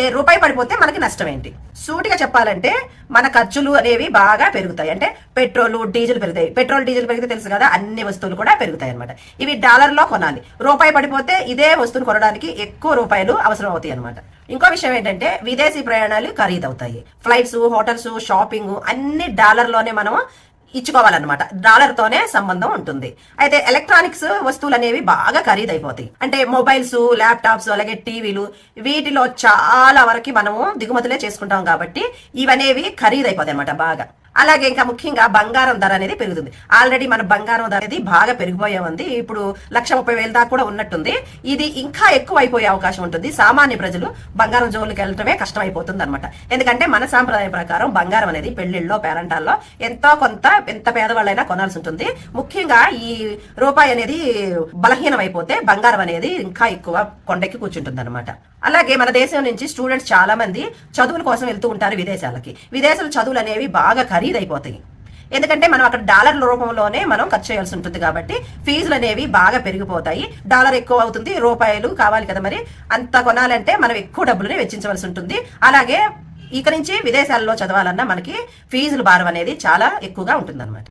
అయితే రూపాయి పడిపోతే మనకి నష్టం ఏంటి సూటిగా చెప్పాలంటే మన ఖర్చులు అనేవి బాగా పెరుగుతాయి. అంటే పెట్రోల్ డీజిల్ పెరుగుతాయి. పెట్రోల్ డీజిల్ పెరిగితే తెలుసు కదా అన్ని వస్తువులు కూడా పెరుగుతాయి అనమాట ఇవి డాలర్లో కొనాలి. రూపాయి పడిపోతే ఇదే వస్తువులు కొనడానికి ఎక్కువ రూపాయలు అవసరం అవుతాయి అనమాట ఇంకో విషయం ఏంటంటే విదేశీ ప్రయాణాలు ఖరీదవుతాయి. ఫ్లైట్స్ హోటల్స్ షాపింగ్ అన్ని డాలర్లోనే మనం ఇచ్చుకోవాలన్నమాట. డాలర్ తోనే సంబంధం ఉంటుంది. అయితే ఎలక్ట్రానిక్స్ వస్తువులు అనేవి బాగా ఖరీదైపోతాయి. అంటే మొబైల్స్ ల్యాప్టాప్స్ అలాగే టీవీలు వీటిలో చాలా వరకు మనము దిగుమతులే చేసుకుంటాం కాబట్టి ఇవనేవి ఖరీదైపోతాయి అనమాట బాగా. అలాగే ఇంకా ముఖ్యంగా బంగారం ధర అనేది పెరుగుతుంది. ఆల్రెడీ మన బంగారం ధర అనేది బాగా పెరిగిపోయే ఉంది. ఇప్పుడు లక్ష ముప్పై వేల దాకా కూడా ఉన్నట్టుంది. ఇది ఇంకా ఎక్కువ అయిపోయే అవకాశం ఉంటుంది. సామాన్య ప్రజలు బంగారం జోలికి వెళ్ళటమే కష్టం అయిపోతుంది అనమాట ఎందుకంటే మన సాంప్రదాయం ప్రకారం బంగారం అనేది పెళ్ళిళ్ళలో పేరంటాల్లో ఎంతో కొంత ఎంత పేదవాళ్ళైనా కొనాల్సి ఉంటుంది. ముఖ్యంగా ఈ రూపాయి అనేది బలహీనం అయిపోతే బంగారం అనేది ఇంకా ఎక్కువ కొండెక్కి కూర్చుంటుంది అనమాట అలాగే మన దేశం నుంచి స్టూడెంట్స్ చాలా మంది చదువుల కోసం వెళ్తూ ఉంటారు విదేశాలకి. విదేశాల చదువులు అనేవి బాగా ఖరీదైపోతాయి. ఎందుకంటే మనం అక్కడ డాలర్ల రూపంలోనే మనం ఖర్చు చేయాల్సి ఉంటుంది కాబట్టి ఫీజులు అనేవి బాగా పెరిగిపోతాయి. డాలర్ ఎక్కువ అవుతుంది రూపాయలు కావాలి కదా మరి. అంత కొనాలంటే మనం ఎక్కువ డబ్బులని వెచ్చించవలసి ఉంటుంది. అలాగే ఇక నుంచి విదేశాల్లో చదవాలన్నా మనకి ఫీజుల భారం అనేది చాలా ఎక్కువగా ఉంటుంది